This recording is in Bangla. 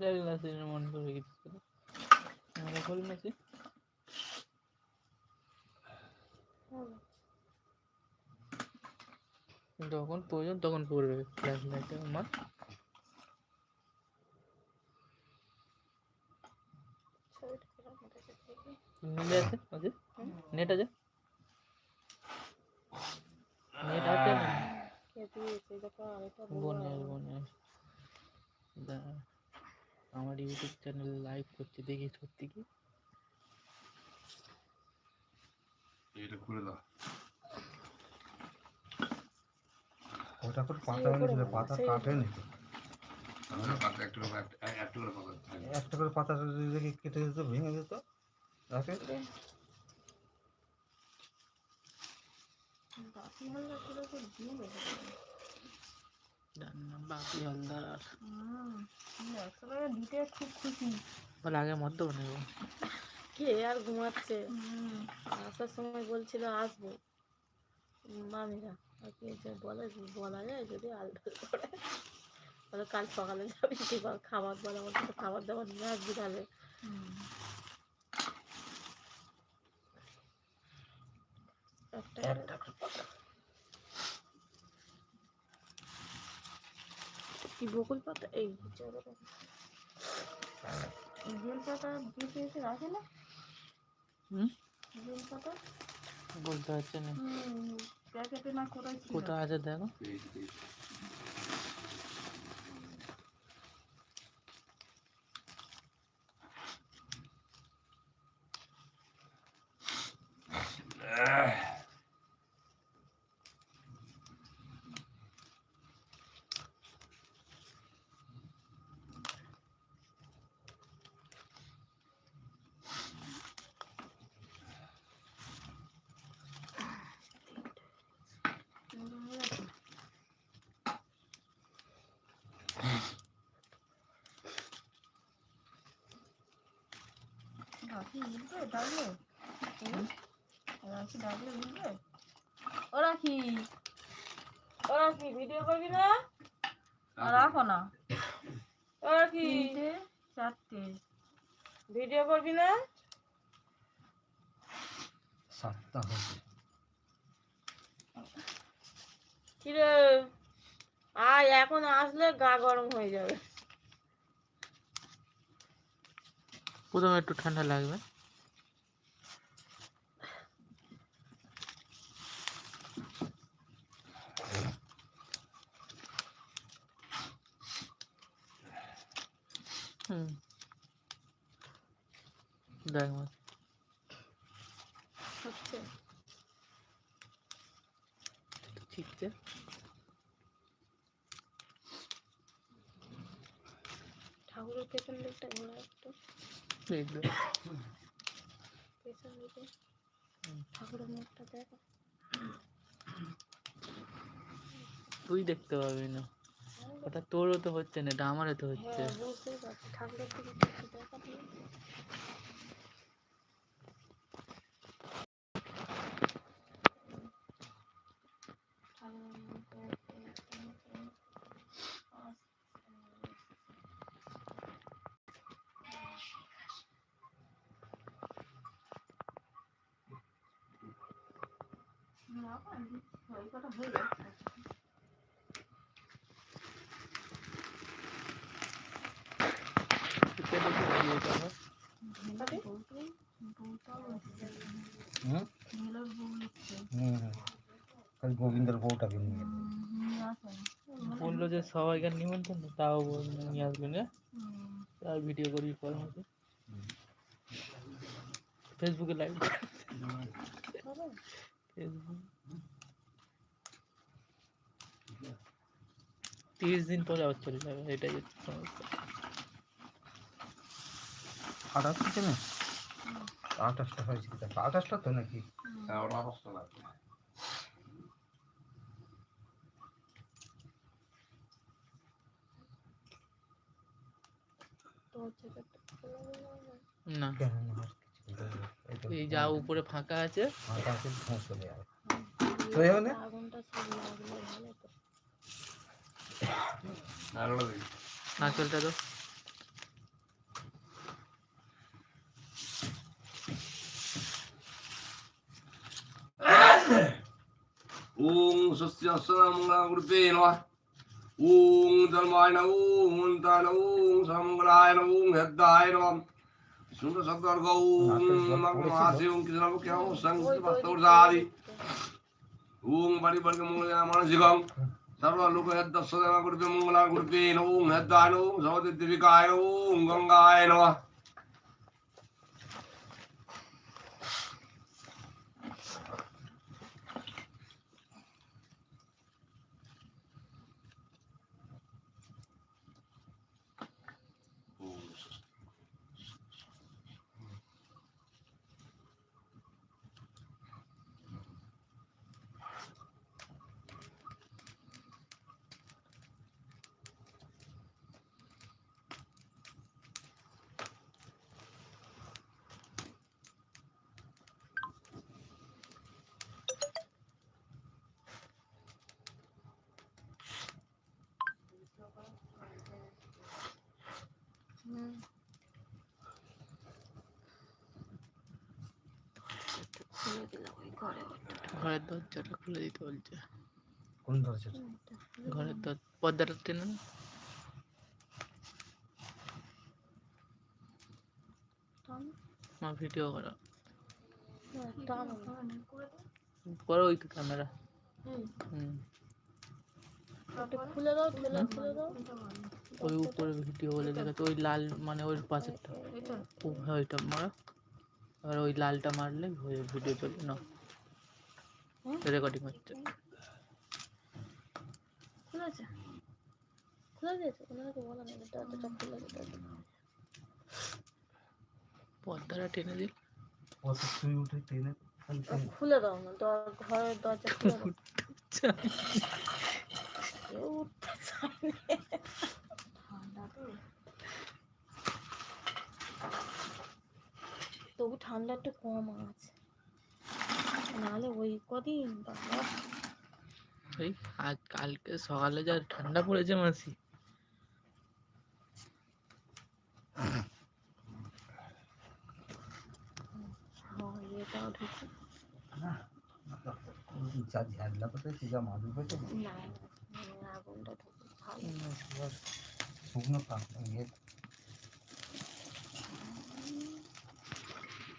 মন যখন প্রয়োজন তখন পড়বে ফ্ল্যাশ লাইটে আমার নেট আছে নেট আছে নেট আছে না বনের বনের দাঁড়া। আমার ইউটিউব চ্যানেল লাইভ করছে দেখি সত্যি কি। এটা খুলে দাও। ওটা করে পাতা এনেছিল পাতা। আমরা পাতা একটু করে একটা একটু করে পাতা থাকবে। একটা করে পাতা রেখে কেটে দিত ভেঙে দিত রাখে। না বাপি হালদার। আর দিতে খুব খুশি। বলে আগে মদ্য নেব কে আর ঘুমাচ্ছে? আসার সময় বলছিল আসব। মামিরা। কি যে বলে বলা যায় যদি আলবাল করে। বলে কাল সকালে যাবি কি বল? খাবার বলে আমার তো খাবার দাবার নিয়ে আসবি তাহলে। একটা একটা করে পাতা কি বকুল পাতা? এই বেল পাতা দিয়ে রাখে না? হুম? বেল পাতা? বলতে পারছি না। প্যাকেটে না কোথায় কোথায় আছে দেখো। উঠবে ডাকলে রাখি ডাকলে উঠবে ও রাখি। ও রাখি ভিডিও করবি না? রাখো না। ও রাখি। চারটে। ভিডিও করবি না? সাতটা হয়েছে। কিরে? আয় এখন আসলে গা গরম হয়ে যাবে। প্রথমে একটু ঠান্ডা লাগবে। হুম। দেখ মা। হচ্ছে। ঠিকছে ঠাকুরের পেছন দিকটা ঘোরা ঠাকুরের মুখটা দেখো তুই দেখতে পাবি না। ওটা তোরও তো হচ্ছে না এটা আমারও তো হচ্ছে। হ্যাঁ ঠাকুরের মুখটা একটু একটু একটু আস্তে না পারি ওই কটা হয়ে যাচ্ছে তুই দেখি ভিডিওটা হয় হুম হুম খালি গোবিন্দের বউটাকে বলল যে সবাইকে নিমন্ত্রণ তাও নিয়ে আসবে না আর ভিডিও করবি পর মতো ফেসবুকে লাইভ ফেসবুক তিরিশ দিন পরে আবার চলে যাবে এটাই হচ্ছে সমস্যা। আঠাশ থেকে না আঠাশটা আঠাশটা তো নাকি? হ্যাঁ, লাগবে। না। এই যা উপরে ফাঁকা আছে। আঠাশে ধোঁয়া চলে যাবে। নারকেলটা তো ওং স্বস্তি মঙ্গলা কৃতে নমঃ ওং ধর্মায় নম ওং হন্তায় নম ওং সমগ্রায় নম ওং হেদ্দায় নম সুন্দর সদ্বর্গ ওং সর্বলোক হেদ্দস্বদেব গুরুতে মঙ্গলাগুরুতে নম ওং হেদ্দায় নম ওং খুলে দিলাম ওই ঘরে ঘরের দরজাটা খুলে দিতে বলছে। কোন খুলে ঘরের দিলাম। দর পর্দাটা টেনে না। মা ভিডিও করো। করো ওই তো ক্যামেরা। হুম। হুম। খুলে দাও ঠেলা খুলে দাও। ওই উপরে ভিডিও বলে দেখাচ্ছে ওই লাল মানে ওই পাশেরটা। ওইটা মারো। এবার ওই লালটা মারলে হয়ে ভিডিও চলবে না? রেকর্ডিং হচ্ছে। খুলে দিয়েছে ওনাকে বলা নেই। দরজাটা খুলে দিতে পর্দাটা টেনে দিল। তুই উঠে টেনে খালি দাও না ঘরের দরজা খুলে দাও। উঠতে চায় না। তবু ঠান্ডা একটু কম আছে। নাহলে ওই কদিন বাবা। এই আজ কালকে সকালে যা ঠান্ডা পড়েছে মাসি। যা যা মাদু পেতে না আগুনটা শুকনো থাক ইয়ে।